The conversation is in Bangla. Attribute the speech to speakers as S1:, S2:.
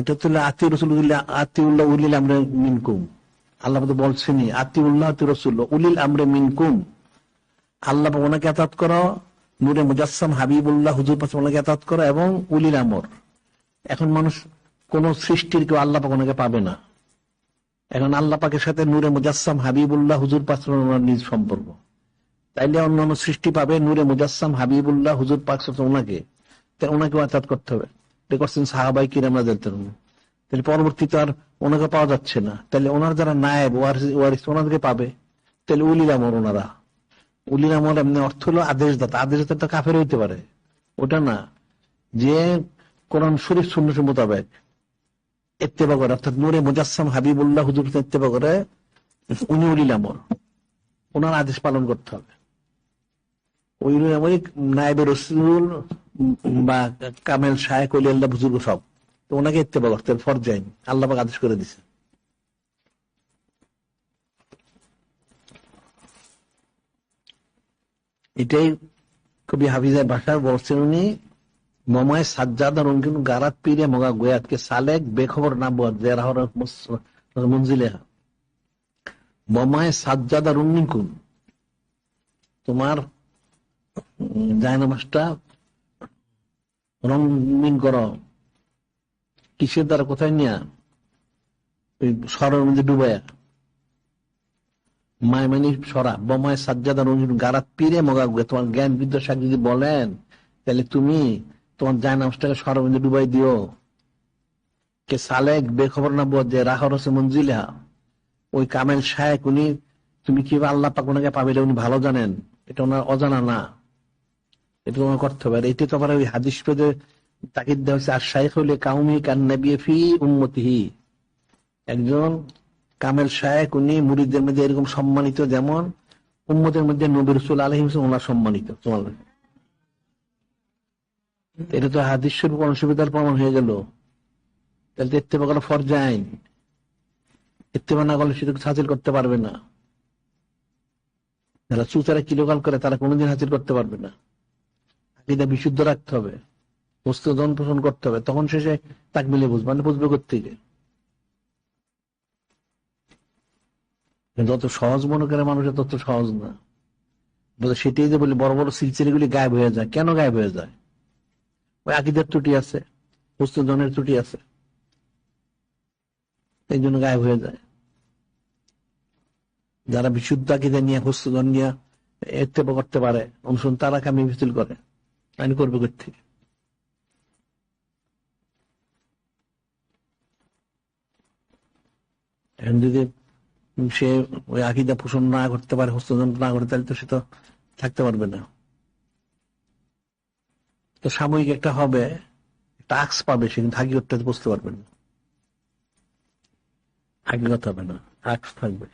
S1: এটা তো আতি রসুল আতি উল্লাহ উলিল আমরে মিনকুম। আল্লাহ তো বলছেনই আতি উল্লাহ আতি রসুল উলিল আমরে মিনকুম। আল্লাহ ওনাকে আতাত করো, নূরে মুজাসসাম হাবিবুল্লাহ হুজুর পাশে ওনাকে আতাত করো এবং উলিল আমর। এখন মানুষ কোন সৃষ্টির কেউ আল্লাহ ওনাকে পাবে না। এখন আল্লাহ পাকের সাথে নূরে মুজাসসাম হাবিবুল্লাহ হুজুর পাশে ওনার নিজ সম্পর্ক। তাইলে অন্যান্য সৃষ্টি পাবে নূরে মুজাসসাম হাবিবুল্লাহ হুজুর পাক ওনাকে। তাই ওনাকে আতাত করতে হবে। করছেন সাহাবাই কিরামরা দেখতেন তাহলে পরবর্তীতে আর ওনাকে পাওয়া যাচ্ছে না। তাহলে ওনার যারা নায়েব, ওয়ারিস ওনাদেরকে পাবে। তাহলে উলিল ওনারা। উলিল এমনি অর্থ হলো আদেশ দাতা। আদেশ দাতা কাফের হইতে পারে। ওটা না। যে কোরআন শরীফ শূন্য মোতাবেক ইত্তেবা করে, অর্থাৎ নূরে মুজাসসাম হাবিবুল্লাহ হুজুর ইত্তেবা করে, উনি উলিল ওনার আদেশ পালন করতে হবে। ওই ওই নায়েবের রসুল বা কামেল শায়েক অলি আল্লাহ বুজুর্গ সব। তো ওনাকে ইত্তেবা হবে ফরজাইন আল্লাহ আদেশ করে দিছে। এটাই কবি হাফিজের ভাষা বলছেন উনি, মমায় সাজ্জাদার উনকিন গারাত পিরে মগা গোয়াতকে সালেক বেখবর না বদ মঞ্জিলে মমায় সাজ্জাদার উন্নিকুন তোমার জায়নামাজটা রঙিন কর। কিসের দ্বারা? কোথায় নিয়া? ওই সরের মধ্যে ডুবাইয়া। মায় মানে সরা, বোমায় সাজ্জাদা রঙিন গারাত পিরে মগা তোমার জ্ঞান বিদ্যাসাগ যদি বলেন, তাহলে তুমি তোমার জায়নামাজটাকে সরের মধ্যে ডুবাই দিও। কে সালেক, বেখবর না বোধ যে রাহর হোসে মঞ্জিলা। ওই কামেল শায়েক, উনি, তুমি কীভাবে আল্লাহ পাক ওনাকে পাবে উনি ভালো জানেন। এটা ওনার অজানা না। এটা তোমার করতে হবে এটি তো আবার ওই হাদিস পেদে তাকিদ দেওয়া হচ্ছে আর শাইখ হলে কাউমি ফি একজন কামেল শায়েক উনি মুরিদদের মধ্যে এরকম সম্মানিত যেমন উম্মতের মধ্যে নবী রসুল আলহিম ওনার সম্মানিত তোমার এটা তো হাদিস স্বরূপ অসুবিধার প্রমাণ হয়ে গেল। তাহলে ইত্তেবা করা ফরজ আইন। ইত্তেবা না করলে সেটুকু হাসিল করতে পারবে না। যারা চুচারা কিলোকাল করে তারা কোনোদিন হাসিল করতে পারবে না। আকিদা বিশুদ্ধ রাখতে হবে। বস্তু জন পোষণ করতে হবে। তখন শেষে তাক মিলে বুঝবে। মানে বুঝবে কোথেকে যত সহজ মনে করে মানুষের তত সহজ না। সেটাই যে বলি বড় বড় সিলসিলি গুলি গায়েব হয়ে যায়। কেন গায়েব হয়ে যায়? ওই আকিদের ত্রুটি আছে। জনের ত্রুটি আছে। এই জন্য গায়েব হয়ে যায়। যারা বিশুদ্ধ আকিদা নিয়ে হস্তজন নিয়ে এত্তেপা করতে পারে, অনুসরণ তারা কামি মিছিল করে। আইন করবে থেকে এখন যদি সে ওই আকিদা পোষণ না করতে পারে হস্তজন না করে, তাহলে তো সে তো থাকতে পারবে না। তো সাময়িক একটা হবে টাক্স পাবে সে, কিন্তু হাকিগতটা বুঝতে পারবে না। হাকিগত হবে না টাক্স থাকবে।